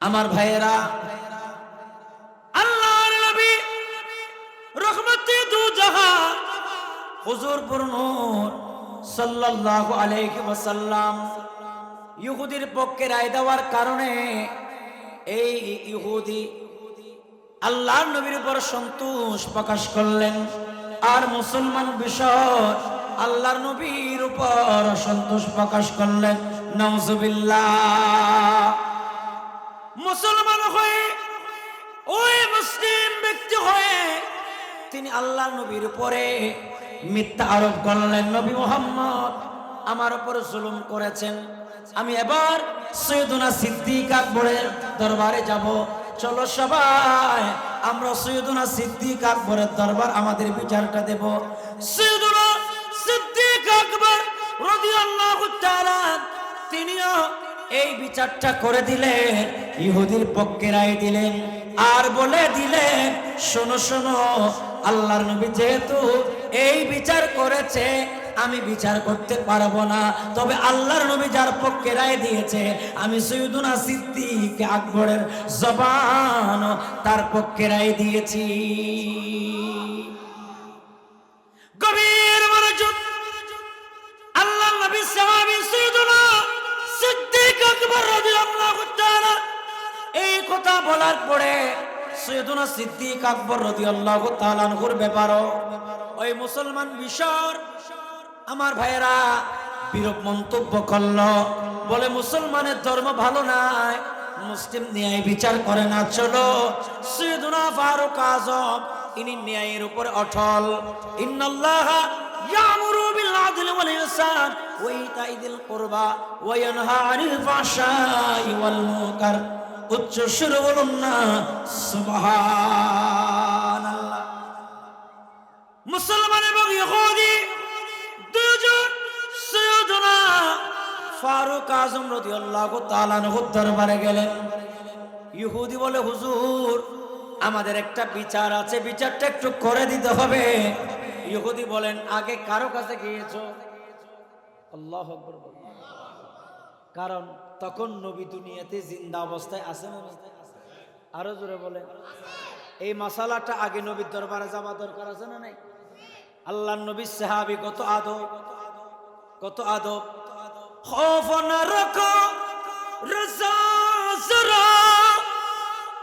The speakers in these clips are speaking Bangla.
আমার ভাইয়েরা, আল্লাহর নবী রহমতে দু জাহান হুজুর নূর সাল্লাল্লাহু আলাইহি ওয়াসাল্লাম ইহুদির পক্ষে রায় দেওয়ার কারণে এই ইহুদি আল্লাহর নবীর উপর সন্তোষ প্রকাশ করলেন। আর মুসলমান বিষয় আল্লাহর নবীর উপর সন্তোষ প্রকাশ করলেন। নওজুবিল্লাহ মুসলমান হয়ে, ওই মুসলিম ব্যক্তি হয়ে তিনি আল্লাহ নবীর উপরে মিথ্যা আরোপ করলেন, নবী মোহাম্মদ, আমার উপর জুলুম করেছেন। আমি এবার সৈয়দুনা সিদ্দিক আকবরের দরবারে যাব। চলো সবাই, আমরা সৈয়দুনা সিদ্দিক আকবরের দরবার আমাদের বিচারটা দেব। সৈয়দুনা সিদ্দিক আকবর রাদিয়াল্লাহু তাআলা তিনিও এই বিচারটা করে দিলেন, ইহুদির পক্ষে রায় দিলেন, আর বলে দিলেন, শোনো শোনো, আল্লাহর নবী যেহেতু এই বিচার করেছে, আমি বিচার করতে পারব না। তবে আল্লাহর নবী যার পক্ষে রায় দিয়েছে, আমি সৈয়দুনা সিদ্দিক আকবরের জবান তার পক্ষে রায় দিয়েছি। গভীর মনোযোগ আল্লাহ নবী সাহাবী এই কথা বলার পরে সৈয়দুনা সিদ্দিক আকবর রাদিয়াল্লাহু তাআলা আনহুর ব্যাপারও ওই মুসলমান আমার বিরূপ মন্তব্য করল, বলে মুসলমানের ধর্ম ভালো নাই, মুসলিম ন্যায় বিচার করে না, চলো। সৈয়দুনা ফারুক আজম, ইনি ন্যায়ের উপর অটল। ইন্নাল্লাহ উচ্চ সুর বলুন না মুসলমান এবং ইহুদি দুজন সৈয়দনা ফারুক আজম রাদিয়াল্লাহু তাআলা আনহুর দরবারে গেলেন। ইহুদি বলে, হুজুর, আমাদের একটা বিচার আছে, বিচারটা একটু করে দিতে হবে। ইহুদি বলেন, আগে কারও কাছে গিয়েছো? আল্লাহ আকবর কারণ তখন নবী দুনিয়াতে জিন্দা অবস্থায় আছেন অবস্থায় আরও জোরে বলে এই মশালাটা আগে নবীর দরবারে যাওয়া দরকার আছে না নাই? আল্লাহ নবী সাহাবি কত আদব কত আদব।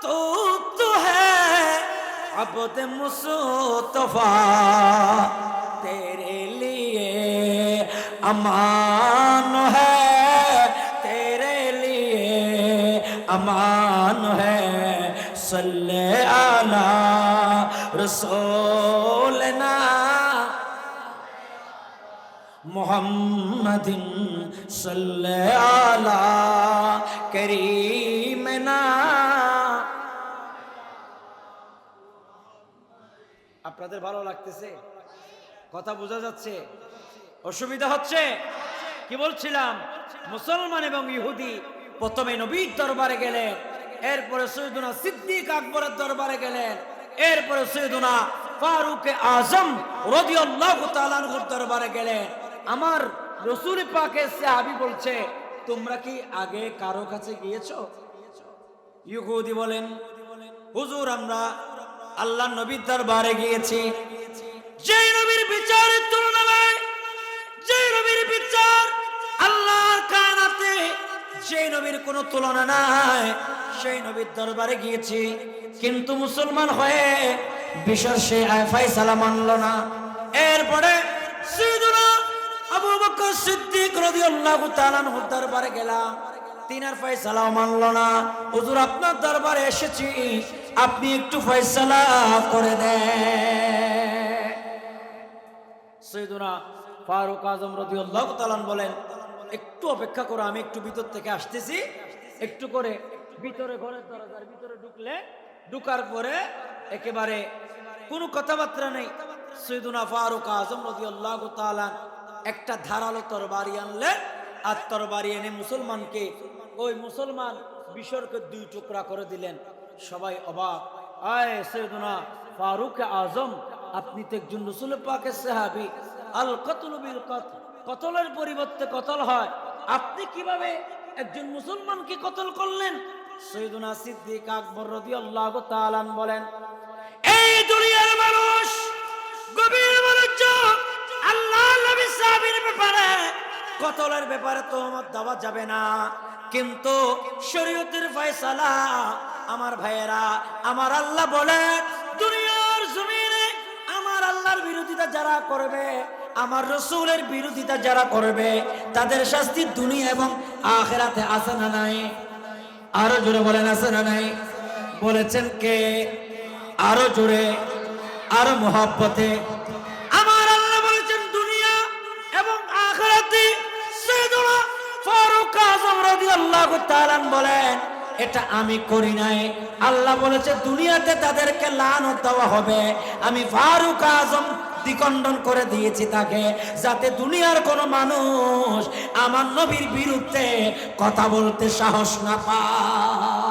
তো তো হ্যাঁ তে লিয়ে अमान है तेरे लिए अमान है सल्ले आला रसूलना মোহাম্মদিন সাল্লে আলা করিমনা আপনাদের ভালো লাগতেছে কথা বোঝা যাচ্ছে অসুবিধা হচ্ছে? কি বলছিলাম? মুসলমান এবং ইহুদি প্রথমে নবীর দরবারে গেলেন, এরপরে সৈয়দুনা সিদ্দিক আকবরের দরবারে গেলেন, এরপরে সৈয়দুনা ফারুক আজম আনহুর দরবারে গেলেন। আমার রসুল পাকের সাহাবী বলছে, তোমরা কি আগে কারও কাছে গিয়েছো? ইহুদি বলেন, হুজুর, আমরা আল্লাহ নবীর দরবারে গিয়েছি। যে নবীর কোনো তুলনা নাই, সেই নবীর দরবারে গিয়েছি। কিন্তু মুসলমান হয়ে বিষয় সে ফয়সালা মানল না। এরপরে গেলাম। না। আপনার এসেছি, আপনি একটু করে দেন। ফারুক আজম রাদিয়াল্লাহু বলেন একটু অপেক্ষা করো, আমি একটু ভিতর থেকে আসতেছি। একটু করে ভিতরে ঘরের দরজার ভিতরে ঢুকলে, ঢুকার পরে একেবারে কোনো কথাবার্তা নেই। সৈয়দুনা ফারুক আজম তাআলা একটা ধারালো তরবারি আনলেন আর তরবারি এনে মুসলমানকে, ওই মুসলমান বিসর্কে দুই টুকরা করে দিলেন। সবাই অবাক, আয় সৈয়দুনা ফারুক আজম, আপনি তো একজন রসুল পাকের সাহাবি। আল কতল বিল কত কতলের পরিবর্তে কতল হয়? আপনি কীভাবে একজন মুসলমানকে কতল করলেন? সৈয়দুনা সিদ্দিক আকবর রাদিয়াল্লাহু তাআলা বলেন, এই দুনিয়ার মানুষ গভীর মনোযোগ আল্লাহ নবী সাহাবীর ব্যাপারে কতলের ব্যাপারে তো আমার দেওয়া যাবে না। কিন্তু শরীয়তের ফয়সালা আমার ভাইয়েরা, আমার আল্লাহ বলে, দুনিয়ার জমিনে আমার আল্লাহর বিরোধিতা যারা করবে আমার রসুলের বিরোধিতা যারা করবে, তাদের শাস্তি দুনিয়া এবং আখেরাতে আছে না নাই? আরও জোরে বলেন, আছে না নাই? বলেছেন কে? আরও জোরে, আরও মহাব্বতে। আমার আল্লাহ বলেছেন, দুনিয়া এবং আখেরাতে সাইয়েদুনা ফারুক আযম রাদিয়াল্লাহু তাআলা বলেন, এটা আমি করি নাই। আল্লাহ বলেছে, দুনিয়াতে তাদেরকে লানত দেওয়া হবে। আমি ফারুক আজম দ্বিখণ্ডন করে দিয়েছি তাকে, যাতে দুনিয়ার কোনো মানুষ আমার নবীর বিরুদ্ধে কথা বলতে সাহস না পায়।